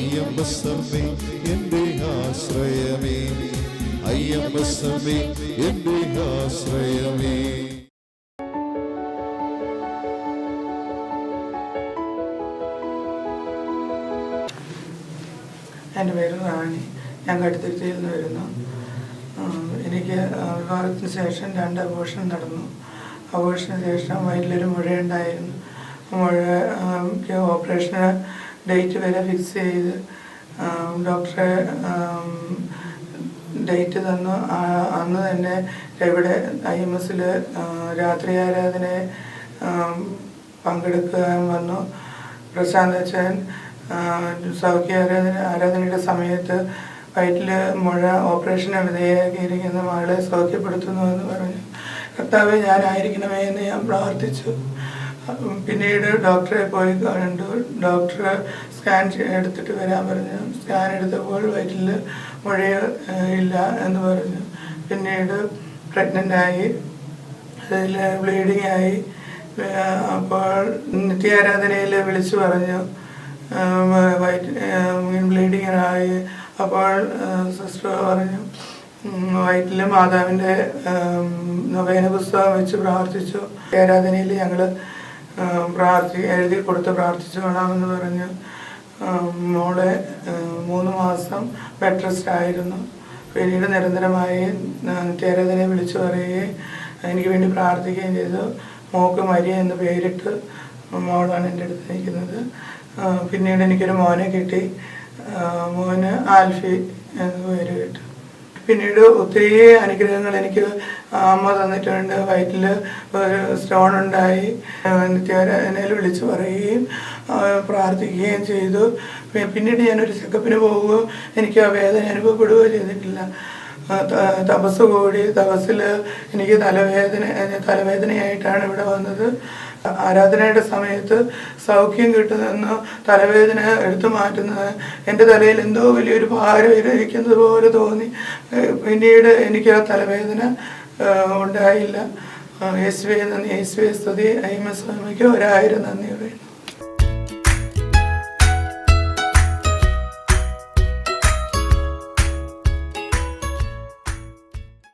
അയ്യമ്പസമ്മേ എന്റെ ആശ്രയമേ. അയ്യമ്പസമ്മേ എന്റെ ആശ്രയമേ. എന്റെ പേര് റാണി. ഞാൻ കടുത്തിരുത്തിയിൽ നിന്ന് വരുന്നു. എനിക്ക് വിവാഹത്തിന് ശേഷം രണ്ട് അബോഷൻ നടന്നു. അബോഷന് ശേഷം വയറ്റിലൊരു മുഴയുണ്ടായിരുന്നു. മുഴ ഓപ്പറേഷന് ഡേറ്റ് വരെ ഫിക്സ് ചെയ്ത് ഡോക്ടറെ ഡേറ്റ് തന്നു. അന്ന് തന്നെ എവിടെ ഐ എം എസിൽ രാത്രി ആരാധന പങ്കെടുക്കാൻ വന്നു. പ്രശാന്ത് അച്ഛൻ സൗഖ്യ ആരാധന ആരാധനയുടെ സമയത്ത് വയറ്റിൽ മുഴ ഓപ്പറേഷന് വിധേയമാക്കിയിരിക്കുന്ന മകളെ സൗഖ്യപ്പെടുത്തുന്നു എന്ന് പറഞ്ഞു. കർത്താവ് ഞാനായിരിക്കണമേ എന്ന് ഞാൻ പ്രാർത്ഥിച്ചു. പിന്നീട് ഡോക്ടറെ പോയി കണ്ടു ഡോക്ടറെ സ്കാൻ എടുത്തിട്ട് വരാൻ പറഞ്ഞു. സ്കാൻ എടുത്തപ്പോൾ വയറ്റിൽ മുഴയ ഇല്ല എന്ന് പറഞ്ഞു. പിന്നീട് പ്രഗ്നന്റ് ആയി. അതിൽ ബ്ലീഡിങ് ആയി. അപ്പോൾ നിത്യാരാധനയിൽ വിളിച്ചു പറഞ്ഞു. വയറ്റ് ബ്ലീഡിങ് ആയി. അപ്പോൾ സിസ്റ്റർ പറഞ്ഞു വയറ്റിൽ മാതാവിന്റെ നവേന പുസ്തകം വെച്ച് പ്രാർത്ഥിച്ചു. ആരാധനയിൽ ഞങ്ങൾ പ്രാർത്ഥി എഴുതി കൊടുത്ത് പ്രാർത്ഥിച്ചു കൊള്ളാമെന്ന് പറഞ്ഞ് മോളെ മൂന്ന് മാസം ബെഡ് റെസ്റ്റ് ആയിരുന്നു. പിന്നീട് നിരന്തരമായി നിത്യാരാധനയെ വിളിച്ചു പറയുകയും എനിക്ക് വേണ്ടി പ്രാർത്ഥിക്കുകയും ചെയ്തു. മോക്ക് മരിയ എന്ന് പേരിട്ട് മോളാണ് എന്റെ അടുത്ത് നിൽക്കുന്നത്. പിന്നീട് എനിക്കൊരു മോനെ കിട്ടി. മോന് ആൽഫി എന്ന് പേര് കിട്ടി. പിന്നീട് ഒത്തിരി അനുഗ്രഹങ്ങൾ എനിക്ക് അമ്മ തന്നിട്ടുണ്ട്. വയറ്റിൽ ഒരു സ്റ്റോൺ ഉണ്ടായി. എന്നെ വിളിച്ചു പറയുകയും പ്രാർത്ഥിക്കുകയും ചെയ്തു. പിന്നീട് ഞാനൊരു ചെക്കപ്പിന് പോവുകയോ എനിക്ക് ആ വേദന അനുഭവപ്പെടുകയോ ചെയ്തിട്ടില്ല. തപസ് കൂടി തപസ്സിൽ എനിക്ക് തലവേദന തലവേദനയായിട്ടാണ് ഇവിടെ വന്നത്. ആരാധനയുടെ സമയത്ത് സൗഖ്യം കിട്ടുന്ന തലവേദന എടുത്തു മാറ്റുന്നത് എന്റെ തലയിൽ എന്തോ വലിയൊരു ഭാരം ഇരിക്കുന്നത് പോലെ തോന്നി. പിന്നീട് എനിക്ക് ആ തലവേദന ഉണ്ടായില്ല. യേശുവെ നന്ദി യേശുവെ സ്തുതി. അയ്മസ്വാമിക്ക് ഒരായിരം നന്ദിയുടെ